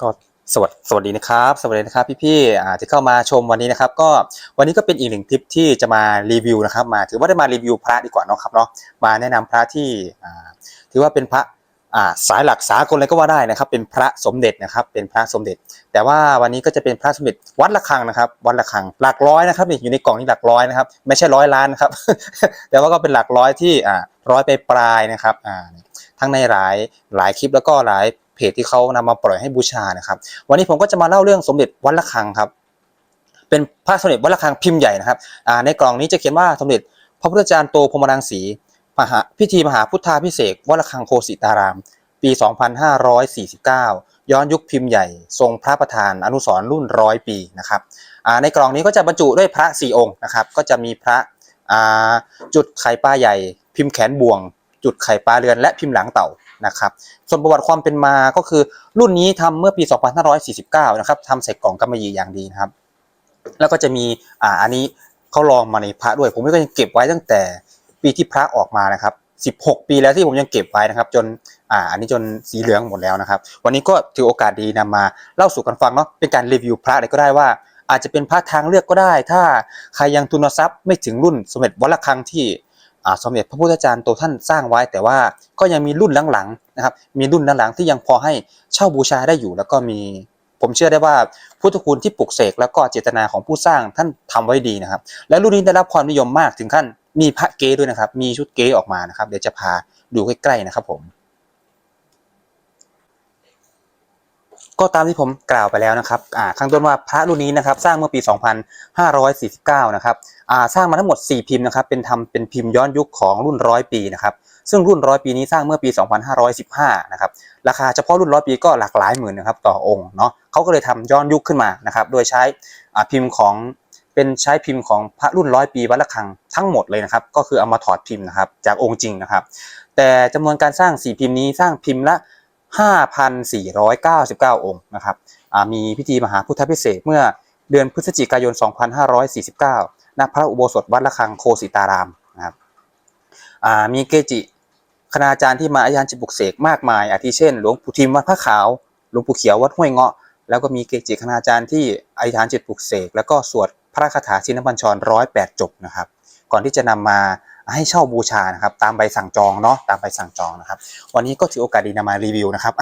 ก็สวัสสวัสดีนะครับ สวัสดีนะครับพี่ๆที่เข้ามาชมวันนี้นะครับ ก็วันนี้ก็เป็นอีกหนึ่งคลิปที่จะมารีวิวนะครับ มาถือว่าได้มารีวิวพระดีกว่าเนาะครับเนาะมาแนะนำพระที่ถือว่าเป็นพระสายหลักสากลเลยก็ว่าได้นะครับ เป็นพระสมเด็จนะครับ เป็นพระสมเด็จ แต่ว่าวันนี้ก็จะเป็นพระสมเด็จวัดระฆังนะครับ วัดระฆังหลักร้อยนะครับนี่อยู่ในกล่องนี้หลักร้อยนะครับ ไม่ใช่ร้อยล้านนะครับ แต่ว่าก็เป็นหลักร้อยที่ร้อยไปปลายนะครับทั้งในหลายหลายคลิปแล้วก็หลาย เพจที่เขานำมาปล่อยให้บูชานะครับ วันนี้ผมก็จะมาเล่าเรื่องสมเด็จวัดระฆังครับ เป็นพระสมเด็จวัดระฆังพิมพ์ใหญ่นะครับในกล่องนี้จะเขียนว่าสมเด็จพระพุทธจารย์โตพรมรังสีมหาพิธีมหาพุทธาพิเศษวัดระฆังโคสิตาราม ปี 2549 ย้อนยุคพิมพ์ใหญ่ ทรงพระประธานอนุสรรุ่นร้อยปีนะครับในกล่องนี้ก็จะบรรจุด้วยพระสี่องค์นะครับ ก็จะมีพระจุดไข่ปลาใหญ่ พิมพ์แขนบ่วง จุดไข่ปลาเรือนและพิมพ์หลังเต่า นะครับส่วนประวัติความเป็นมาก็คือรุ่นนี้ทำเมื่อปี 2549 นะครับทำใส่กล่องกำมะหยี่อย่างดีนะครับ แล้วก็จะมีอ่าอันนี้เขาลองมาในพระด้วย ผมก็ยังเก็บไว้ตั้งแต่ปีที่พระออกมานะครับ16 ปีแล้วที่ผมยังเก็บไว้นะครับ จนอ่าอันนี้จนสีเหลืองหมดแล้วนะครับ วันนี้ก็ถือโอกาสดีนำมาเล่าสู่กันฟังเนาะเป็นการรีวิวพระอะไรก็ได้ว่า อาจจะเป็นพระทางเลือกก็ได้ ถ้าใครยังทุนทรัพย์ไม่ถึงรุ่นสมเด็จวัดระฆังที่ สมเด็จพระพุทธจารย์โตท่านสร้างไว้ แต่ว่าก็ยังมีรุ่นหลังๆนะครับ มีรุ่นหลังๆที่ยังพอให้เช่าบูชาได้อยู่ แล้วก็มีผมเชื่อได้ว่าพุทธคุณที่ปลุกเสกแล้วก็เจตนาของผู้สร้างท่านทำไว้ดีนะครับ และรุ่นนี้ได้รับความนิยมมากถึงขั้นมีพระเกด้วยนะครับ มีชุดเก๊ออกมานะครับ เดี๋ยวจะพาดูใกล้ๆนะครับผม ก็ตามที่ผมกล่าวไปแล้วนะครับข้างต้นว่าพระรุ่นนี้นะครับสร้างเมื่อปี 2549 นะครับสร้างมาทั้งหมด 4 พิมพ์นะครับเป็นทำเป็นพิมพ์ย้อนยุคของรุ่นร้อยปีนะครับซึ่งรุ่นร้อยปีนี้สร้างเมื่อปี 2515 นะครับราคาเฉพาะรุ่นร้อยปีก็หลากหลายหมื่นนะครับต่อองค์เนาะเขาก็เลยทำย้อนยุคขึ้นมานะครับโดยใช้พิมพ์ของเป็นใช้พิมพ์ของพระรุ่นร้อยปีวัดระฆังทั้งหมดเลยนะครับก็คือเอามาถอดพิมพ์นะครับจากองค์จริงนะครับแต่จำนวนการสร้าง 4 พิมพ์นี้สร้างพิมพ์ละ 5,499 องค์นะครับมีพิธีมหาพุทธพิเศษเมื่อเดือนพฤศจิกายน 2549 ณ พระอุโบสถวัดระฆังโคสิตารามนะครับมีเกจิคณาจารย์ที่มาอาจารย์จิตบุกเสกมากมายอาทิเช่น หลวงปู่ทิมวัดพระขาว หลวงปู่เขียววัดห้วยเงาะ แล้วก็มีเกจิคณาจารย์ที่อธิษฐานจิตปลุกเสกแล้วก็สวดพระคาถาชินบัญชรร้อยแปดจบนะครับ ก่อนที่จะนำมา ให้เช่าบูชานะครับ ตามใบสั่งจองเนาะตามใบสั่งจองนะครับ วันนี้ก็ถือโอกาสดีนำมารีวิวนะครับ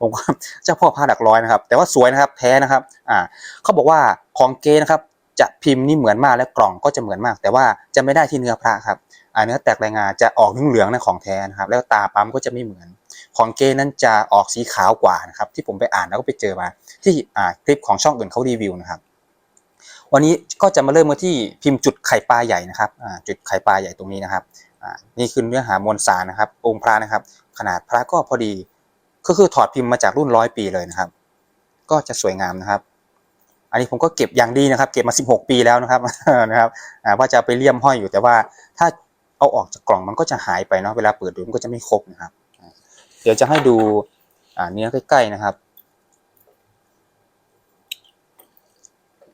ผมก็เจ้าพ่อผ้าดักร้อยนะครับ แต่ว่าสวยนะครับแท้นะครับ อ่าเขาบอกว่าของเกนะครับ จะพิมพ์นี่เหมือนมากและกล่องก็จะเหมือนมาก แต่ว่าจะไม่ได้ที่เนื้อพระครับอ่าเนื้อแตกรายงานจะออกเหลืองๆนะของแท้นะครับ แล้วตาปั๊มก็จะไม่เหมือน ของเกนั้นจะออกสีขาวกว่านะครับ ที่ผมไปอ่านแล้วก็ไปเจอมา ที่อ่าคลิปของช่องอื่นเขารีวิวนะครับ วันนี้ก็จะมาเริ่มกันที่พิมพ์จุดไข่ปลาใหญ่นะครับจุดไข่ปลาใหญ่ตรงนี้นะครับนี่คือเนื้อหามวลสารนะครับ องค์พระนะครับ ขนาดพระก็พอดีก็คือถอดพิมพ์มาจากรุ่นร้อยปีเลยนะครับ ก็จะสวยงามนะครับ อันนี้ผมก็เก็บอย่างดีนะครับ เก็บมา 16 ปีแล้วนะครับนะครับว่าจะไปเลี่ยมห้อยอยู่แต่ว่าถ้าเอาออกจากกล่องมันก็จะหายไปเนาะเวลาเปิดดูมันก็จะไม่ครบนะครับ เดี๋ยวจะให้ดูเนื้อใกล้ๆนะครับ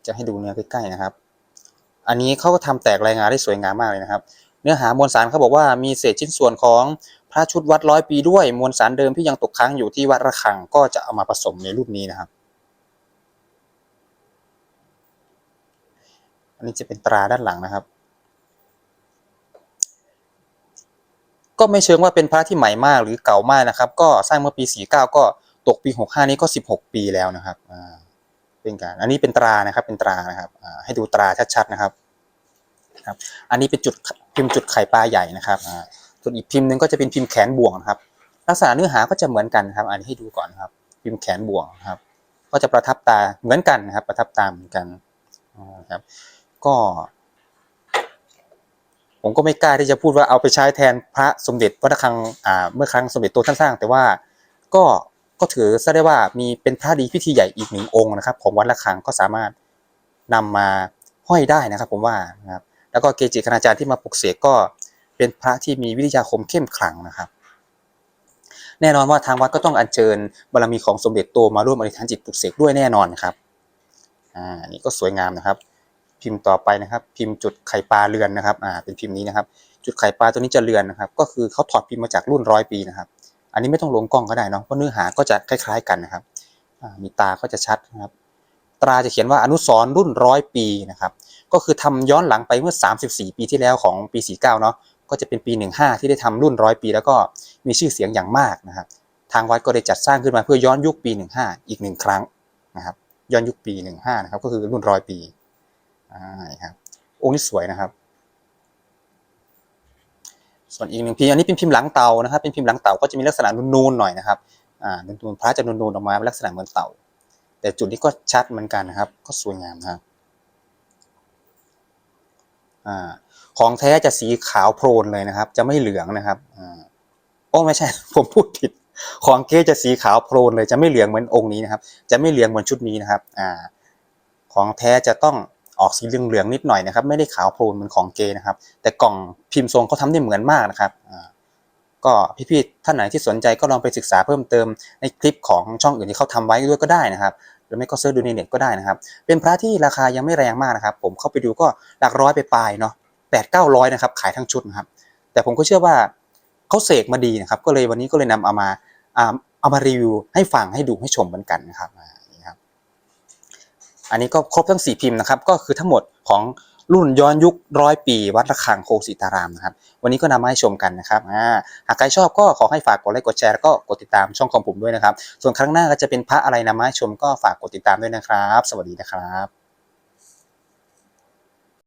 จะให้ดูเนื้อใกล้ๆนะครับ อันนี้เขาก็ทำแตกรายงานได้สวยงามมากเลยนะครับ เนื้อหามวลสารเขาบอกว่ามีเศษชิ้นส่วนของพระชุดวัดร้อยปีด้วยมวลสารเดิมที่ยังตกค้างอยู่ที่วัดระฆังก็จะเอามาผสมในรุ่นนี้นะครับ อันนี้จะเป็นตราด้านหลังนะครับ ก็ไม่เชิงว่าเป็นพระที่ใหม่มากหรือเก่ามากนะครับ ก็สร้างเมื่อปี 49 ก็ตกปี 65 นี้ก็ 16 ปีแล้วนะครับอ่า เป็นการ อันนี้เป็นตรานะครับ เป็นตรานะครับให้ดูตราชัดๆนะครับครับ อันนี้เป็นจุดพิมพ์จุดไข่ปลาใหญ่นะครับส่วนอีกพิมพ์หนึ่งก็จะเป็นพิมพ์แขนบ่วงนะครับ ลักษณะเนื้อหาก็จะเหมือนกันครับ อันนี้ให้ดูก่อนครับ พิมพ์แขนบ่วงครับ ก็จะประทับตาเหมือนกันนะครับ ประทับตาเหมือนกันครับ ก็ ผมก็ไม่กล้าที่จะพูดว่าเอาไปใช้แทนพระสมเด็จวัดระฆังเมื่อครั้งสมเด็จโตท่านสร้าง แต่ว่าก็ ก็ถือซะได้ว่ามีเป็นพระดีพิธีใหญ่อีกหนึ่งองค์นะครับ ของวัดระฆังก็สามารถนำมาห้อยได้นะครับ ผมว่านะครับแล้วก็เกจิคณาจารย์ที่มาปลุกเสกก็เป็นพระที่มีวิทยาคมเข้มขลังนะครับ แน่นอนว่าทางวัดก็ต้องอัญเชิญบารมีของสมเด็จโตมาร่วมอธิษฐานจิตปลุกเสกด้วยแน่นอนครับอ่านี่ก็สวยงามนะครับ พิมพ์ต่อไปนะครับ พิมพ์จุดไข่ปลาเรือนนะครับอ่าเป็นพิมพ์นี้นะครับ จุดไข่ปลาตัวนี้จะเรือนนะครับ ก็คือเขาถอดพิมพ์มาจากรุ่นร้อยปีนะครับ อันนี้ไม่ต้องลงกล้องก็ได้เนาะเพราะเนื้อหาก็จะคล้าย ๆกันนะครับมีตาก็จะชัดนะครับ ตราจะเขียนว่าอนุสรรุ่นร้อยปีนะครับ ก็คือทำย้อนหลังไปเมื่อ 34 ปีที่แล้วของปี 49 เนาะก็จะเป็นปี 15 ที่ได้ทำรุ่นร้อยปี แล้วก็มีชื่อเสียงอย่างมากนะครับ ทางวัดก็ได้จัดสร้างขึ้นมาเพื่อย้อนยุคปี 15 อีกหนึ่งครั้งนะครับ ย้อนยุคปี 15 นะครับ ก็คือรุ่นร้อยปีอ่าครับองค์นี้สวยนะครับ ส่วนอีกหนึ่งพิมพ์อันนี้เป็นพิมพ์หลังเตานะครับ เป็นพิมพ์หลังเตาก็จะมีลักษณะนูนๆหน่อยนะครับอ่านูนๆพระจะนูนๆออกมาเป็นลักษณะเหมือนเต่า แต่จุดนี้ก็ชัดเหมือนกันนะครับ ก็สวยงามนะครับอ่าของแท้จะสีขาวโพลนเลยนะครับ จะไม่เหลืองนะครับอ่าโอ้ไม่ใช่ ผมพูดผิด ของเก๊จะสีขาวโพลนเลย จะไม่เหลืองเหมือนองค์นี้นะครับ จะไม่เหลืองเหมือนชุดนี้นะครับอ่าของแท้จะต้อง ออกสีเหลืองๆนิดหน่อยนะครับ ไม่ได้ขาวโพลนเหมือนของเกนะครับ แต่กล่องพิมพ์ทรงเขาทำได้เหมือนมากนะครับก็พี่ๆท่านไหนที่สนใจก็ลองไปศึกษาเพิ่มเติมในคลิปของช่องอื่นที่เขาทำไว้ด้วยก็ได้นะครับ หรือไม่ก็เสิร์ชดูในเน็ตก็ได้นะครับ เป็นพระที่ราคายังไม่แรงมากนะครับ ผมเข้าไปดูก็หลักร้อยไปปลายเนาะแปดเก้าร้อยนะครับ ขายทั้งชุดนะครับ แต่ผมก็เชื่อว่าเขาเสกมาดีนะครับ ก็เลยวันนี้ก็เลยนำเอามาเอามารีวิวให้ฟังให้ดูให้ชมเหมือนกันนะครับ อันนี้ก็ครบทั้งสี่พิมพ์นะครับ ก็คือทั้งหมดของรุ่นย้อนยุคร้อยปีวัดระฆังโคสิตารามนะครับ วันนี้ก็นำมาให้ชมกันนะครับหากใครชอบก็ขอให้ฝากกดไลค์กดแชร์แล้วก็กดติดตามช่องของผมด้วยนะครับ ส่วนครั้งหน้าก็จะเป็นพระอะไรนำมาให้ชมก็ฝากกดติดตามด้วยนะครับ สวัสดีนะครับ